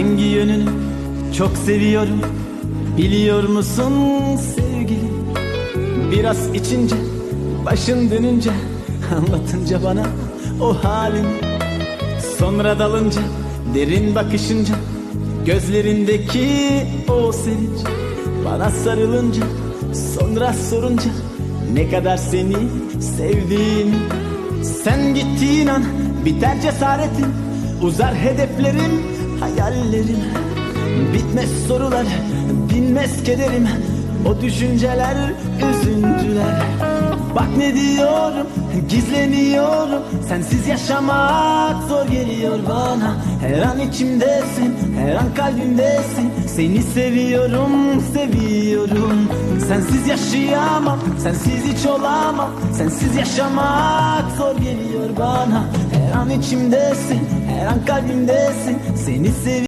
Hangi yönünü çok seviyorum? Biliyor musun sevgilim? Biraz içince Başın dönünce Anlatınca bana o halini Sonra dalınca Derin bakışınca Gözlerindeki o sevinç. Bana sarılınca Sonra sorunca Ne kadar seni sevdiğimi. Sen gittiğin an Biter cesaretim Uzar hedeflerim Hayallerim. Bitmez sorular Dinmez kederim. O düşünceler Üzüntüler. Bak ne diyorum Gizleniyorum. Sensiz yaşamak zor geliyor bana. Her an içimdesin Her an kalbimdesin. Seni seviyorum Seviyorum. Sensiz yaşayamam Sensiz hiç olamam. Sensiz yaşamak zor geliyor bana. Her an içimdesin Her an kalbimdesin. Seni seviyorum